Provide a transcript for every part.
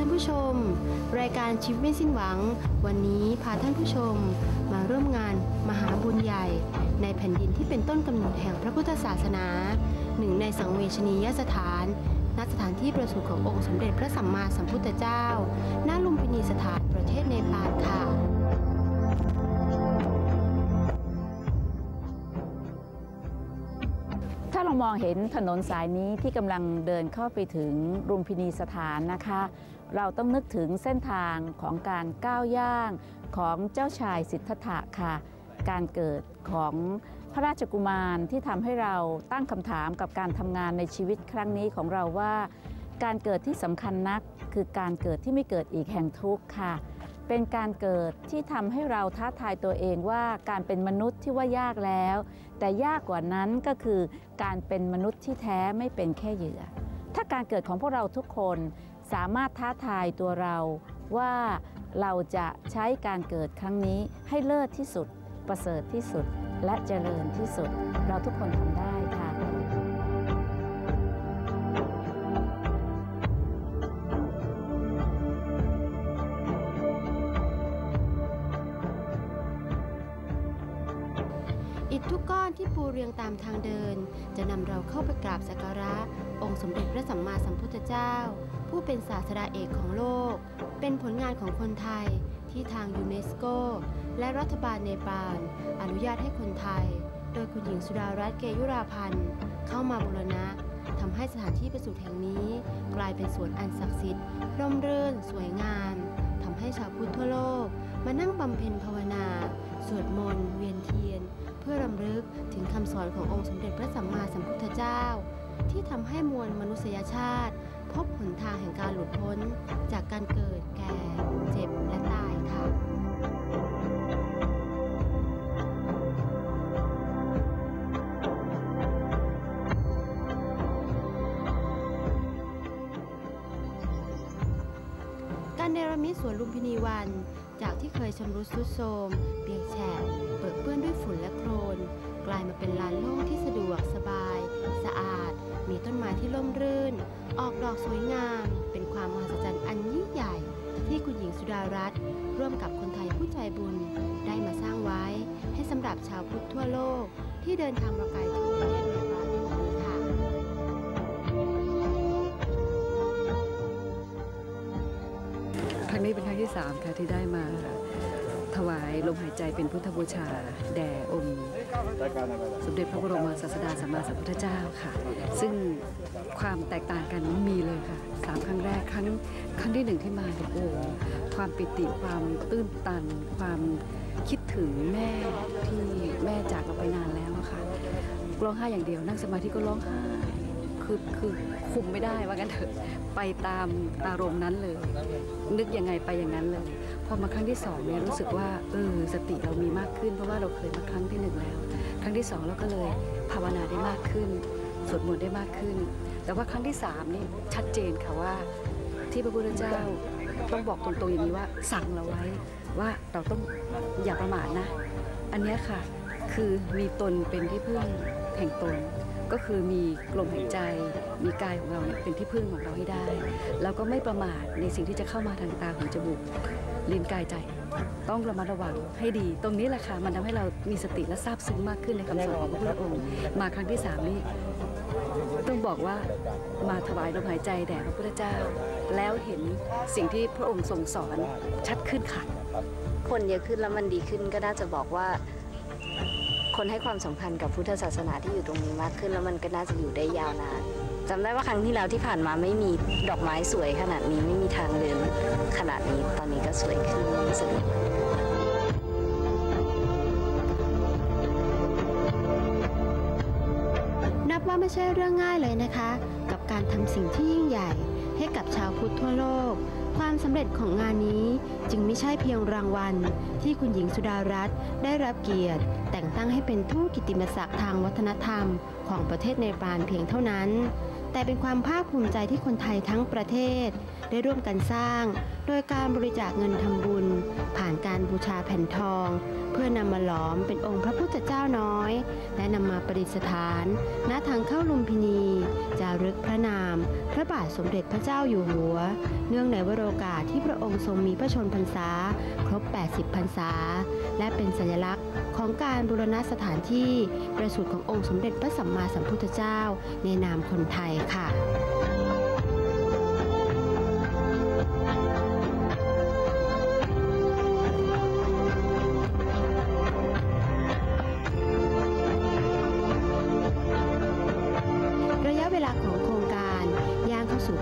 ท่านผู้ชม รายการชีวิตไม่สิ้นหวัง วันนี้พาท่านผู้ชม มาร่วมงานมหาบุญใหญ่ ในแผ่นดินที่เป็นต้นกำเนิดแห่งพระพุทธศาสนา หนึ่งในสังเวชนียสถานณสถานที่ประสูติขององค์สมเด็จพระสัมมาสัมพุทธเจ้า ณลุมพินีสถานประเทศเนปาลค่ะ เรามองเห็นถนนสายนี้ที่กำลังเดินเข้าไปถึงรุมพินีสถานนะคะ เราต้องนึกถึงเส้นทางของการก้าวย่างของเจ้าชายสิทธัตถะค่ะ การเกิดของพระราชกุมารที่ทำให้เราตั้งคำถามกับการทำงานในชีวิตครั้งนี้ของเราว่า การเกิดที่สำคัญนักคือการเกิดที่ไม่เกิดอีกแห่งทุกข์ค่ะ เป็นการเกิดที่ทำให้เราท้าทายตัวเองว่าการเป็นมนุษย์ที่ว่ายากแล้ว แต่ยากกว่านั้นก็คือการเป็นมนุษย์ที่แท้ไม่เป็นแค่เหยื่อ ถ้าการเกิดของพวกเราทุกคนสามารถท้าทายตัวเราว่าเราจะใช้การเกิดครั้งนี้ให้เลิศที่สุด ประเสริฐที่สุด และเจริญที่สุด เราทุกคนทำได้ อิฐทุกก้อนที่ปูเรียงตามทางเดิน จะนำเราเข้าไปกราบสักการะ องค์สมเด็จพระสัมมาสัมพุทธเจ้า ผู้เป็นศาสดาเอกของโลก เป็นผลงานของคนไทยที่ทางยูเนสโก และรัฐบาลเนปาลอนุญาตให้คนไทย โดยคุณหญิงสุดารัตน์เกยุราพันธ์เข้ามาบูรณะทำให้สถานที่ประสูติแห่งนี้ กลายเป็นสวนอันศักดิ์สิทธิ์ร่มรื่น สวยงามทำให้ชาวพุทธทั่วโลก มานั่งบำเพ็ญภาวนา สวดมนต์ เวียนเทียน พื่อรำลึกถึงคำสอนขององค์สมเด็จพระสัมมาสัมพุทธเจ้า ที่ทำให้มวลมนุษยชาติ พบหนทางแห่งการหลุดพ้น จากการเกิดแก่เจ็บและตายค่ะการเนรมิตสวนลุมพินีวัน จากที่เคยชำรุดทรุดโทรมเปียกแฉะเปิดเปื้อนด้วยฝุ่นและโคลน กลายมาเป็นลานโล่งที่สะดวกสบาย สะอาด มีต้นไม้ที่ร่มรื่น ออกดอกสวยงาม เป็นความมหัศจรรย์อันยิ่งใหญ่ ที่คุณหญิงสุดารัตน์ร่วมกับคนไทยผู้ใจบุญ ได้มาสร้างไว้ ให้สำหรับชาวพุทธทั่วโลกที่เดินทางมาไกลถึงประเทศ ครั้งนี้เป็นครั้งที่3ค่ะที่ได้มาถวายลมหายใจเป็นพุทธบูชา แด่องค์สมเด็จพระบรมศาสดาสัมมาสัมพุทธเจ้าค่ะ ซึ่งความแตกต่างกันมีเลยค่ะสามครั้งแรกครั้งครั้งที่หนึ่งที่มาเนี่ยโอ้ความปิติความตื้นตัน ความคิดถึงแม่ที่แม่จากเราไปนานแล้วค่ะร้องไห้อย่างเดียว นั่งสมาธิก็ร้องไห้คือคือคุมไม่ได้ว่ากันเถอะ ไปตามอารมณ์นั้นเลย นึกยังไงไปอย่างนั้นเลย พอมาครั้งที่สองเนี่ยรู้สึกว่าเออสติเรามีมากขึ้น เพราะว่าเราเคยมาครั้งที่หนึ่งแล้ว ครั้งที่สองเราก็เลยภาวนาได้มากขึ้นสวดมนต์ได้มากขึ้น แต่ว่าครั้งที่สามนี่ชัดเจนค่ะว่า ที่พระพุทธเจ้าต้องบอกตรงๆอย่างนี้ว่าสั่งเราไว้ว่าเราต้องอย่าประมาทนะ อันนี้ค่ะคือมีตนเป็นที่พึ่งแห่งตน ก็คือมีลมหายใจ มีกายของเราเนี่ยเป็นที่พึ่งของเราให้ได้ แล้วก็ไม่ประมาทในสิ่งที่จะเข้ามาทางตาหูจมูกลิ้นกายใจ ต้องระมัดระวังให้ดี ตรงนี้แหละค่ะมันทำให้เรามีสติและซาบซึ้งมากขึ้นในคำสอนของพระพุทธองค์ มาครั้งที่สามนี้ต้องบอกว่ามาถวายลมหายใจแด่พระพุทธเจ้า แล้วเห็นสิ่งที่พระองค์ทรงสอนชัดขึ้นค่ะคนเยอะขึ้นแล้วมันดีขึ้นก็น่าจะบอกว่า คนให้ความสำคัญกับพุทธศาสนาที่อยู่ตรงนี้มากขึ้น แล้วมันก็น่าจะอยู่ได้ยาวนานจำได้ว่าครั้งที่แล้วที่ผ่านมาไม่มีดอกไม้สวยขนาดนี้ไม่มีทางเดินขนาดนี้ตอนนี้ก็สวยขึ้นสนุกนับว่าไม่ใช่เรื่องง่ายเลยนะคะ กับการทำสิ่งที่ยิ่งใหญ่ให้กับชาวพุทธทั่วโลก ความสำเร็จของงานนี้จึงไม่ใช่เพียงรางวัล ที่คุณหญิงสุดารัตน์ได้รับเกียรติ แต่งตั้งให้เป็นทูตกิติมศักดิ์ทางวัฒนธรรม ของประเทศเนปาลเพียงเท่านั้น แต่เป็นความภาคภูมิใจที่คนไทยทั้งประเทศ ได้ร่วมกันสร้าง โดยการบริจาคเงินทำบุญ ผ่านการบูชาแผ่นทอง เพื่อนำมาหลอมเป็นองค์พระพุทธเจ้าน้อย และนำมาประดิษฐาน ณทางเข้าลุมพินีจารึกพระนาม พระบาทสมเด็จพระเจ้าอยู่หัว เนื่องในวโรกาสที่พระองค์ทรงมีพระชนพรรษา ครบ 80 พรรษา และเป็นสัญลักษณ์ของการบูรณะสถานที่ประสูติขององค์สมเด็จพระสัมมาสัมพุทธเจ้า ในนามคนไทยค่ะระ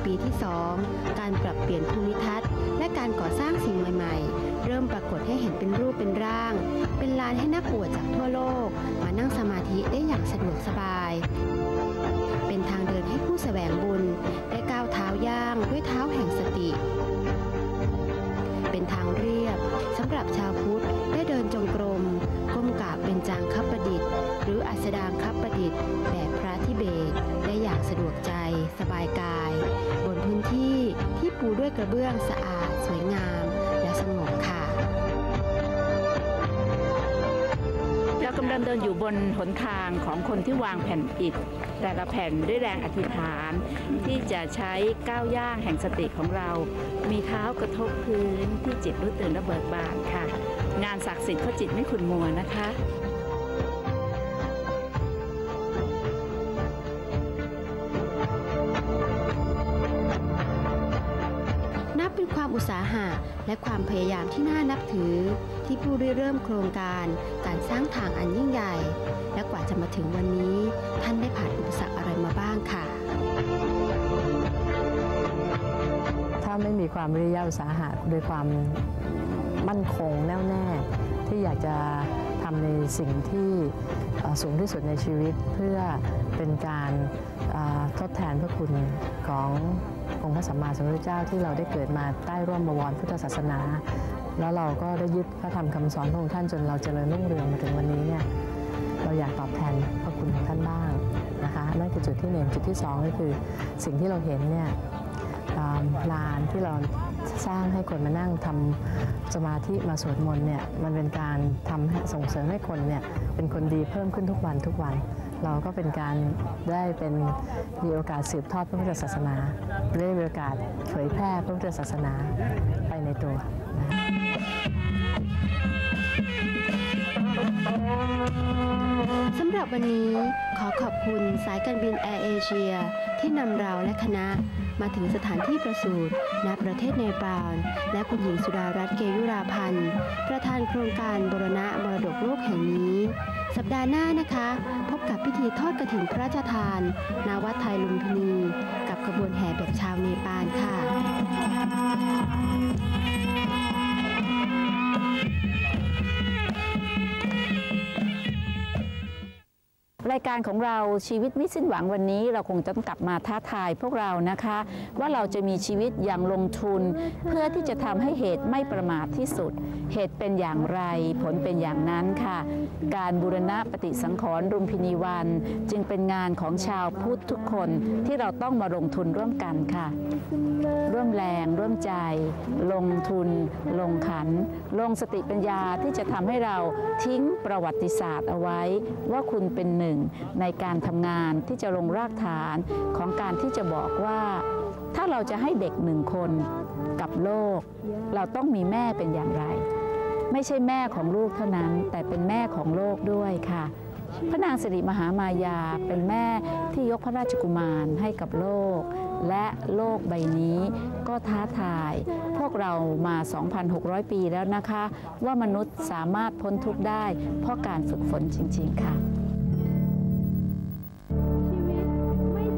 ปีที่ 2 การปรับเปลี่ยนภูมิทัศน์ และการก่อสร้างสิ่งใหม่ๆ เริ่มปรากฏให้เห็นเป็นรูปเป็นร่าง เป็นลานให้นักบวชจากทั่วโลก มานั่งสมาธิได้อย่างสะดวกสบาย เป็นทางเดินให้ผู้แสวงบุญ ได้ก้าวเท้าย่างด้วยเท้าแห่งสติ เป็นทางเรียบสำหรับชาวพุทธได้เดินจงกรมก้มกราบเป็นจางคับประดิษฐ์ หรืออัสดางคับประดิษฐ์แบบพระทิเบตได้อย่างสะดวกใจสบายกายูด้วยกระเบื้องสะอาด สวยงาม และสงบค่ะ เรากำลังเดินอยู่บนหนทางของคนที่วางแผ่นอิฐแต่ละแผ่นด้วยแรงอธิษฐาน ที่จะใช้ก้าวย่างแห่งสติของเรา มีเท้ากระทบพื้นที่จิตรู้ตื่นและเบิกบานค่ะ งานศักดิ์สิทธิ์เพราะจิตไม่ขุนมัวนะคะ อุตสาหะ และความพยายามที่น่านับถือ ที่ผู้ริเริ่มโครงการการสร้างทางอันยิ่งใหญ่ และกว่าจะมาถึงวันนี้ ท่านได้ผ่านอุปสรรคอะไรมาบ้างค่ะ ถ้าไม่มีความวิริยะอุตสาหะด้วยความมั่นคงแน่วแน่ ที่อยากจะทำในสิ่งที่สูงที่สุดในชีวิตเพื่อเป็นการทดแทนพระคุณของ องค์พระสัมมาสัมพุทธเจ้าที่เราได้เกิดมาใต้ร่วมบวรพุทธศาสนา แล้วเราก็ได้ยึดพระธรรมคำสอนขององค์ท่านจนเราเจริญรุ่งเรืองมาถึงวันนี้เนี่ยเราอยากตอบแทนพระคุณของท่านบ้างนะคะนั่นคือจุดที่หนึ่งจุดที่สองก็คือสิ่งที่เราเห็นเนี่ยลานที่เราสร้างให้คนมานั่งทำสมาธิมาสวดมนต์เนี่ยมันเป็นการทำให้ส่งเสริมให้คนเนี่ยเป็นคนดีเพิ่มขึ้นทุกวันทุกวัน เราก็เป็นการได้เป็นมีโอกาสสืบทอดพระพุทธศาสนา ได้มีโอกาสเผยแพร่พระพุทธศาสนาไปในตัวนะำหรับวันนี้ขอขอบคุณสายการบินแอร์เอเชียที่นำเราและคณะมาถึงสถานที่ประสูติณประเทศเนปาลและคุณหญิงสุดารัตน์เกยุราพันธ์ ประธานโครงการบรณะมรดกโลกแห่งนี้ สัปดาห์หน้านะคะ พบกับพิธีทอดกระถิ่นพระราชทานณวัดไทยลุมพินี กับขบวนแห่แบบชาวเนปาลค่ะ การของเราชีวิตไม่สิ้นหวังวันนี้ เราคงจะต้องกลับมาท้าทายพวกเรานะคะ ว่าเราจะมีชีวิตอย่างลงทุน เพื่อที่จะทำให้เหตุไม่ประมาทที่สุด เหตุเป็นอย่างไร ผลเป็นอย่างนั้นค่ะ การบูรณะปฏิสังขรณ์รุมพินีวัน จึงเป็นงานของชาวพุทธทุกคนที่เราต้องมาลงทุนร่วมกันค่ะ ร่วมแรงร่วมใจ ลงทุน ลงขัน ลงสติปัญญาที่จะทำให้เราทิ้งประวัติศาสตร์เอาไว้ ว่าคุณเป็นหนึ่งในการทำงานที่จะลงรากฐานของการที่จะบอกว่า ถ้าเราจะให้เด็กหนึ่งคนกับโลก เราต้องมีแม่เป็นอย่างไร ไม่ใช่แม่ของลูกเท่านั้น แต่เป็นแม่ของโลกด้วยค่ะพระนางสิริมหามายาเป็นแม่ที่ยกพระราชกุมารให้กับโลก และโลกใบนี้ก็ท้าทาย พวกเรามา 2,600 ปีแล้วนะคะ ว่ามนุษย์สามารถพ้นทุกข์ได้ เพราะการฝึกฝนจริง ๆ ค่ะ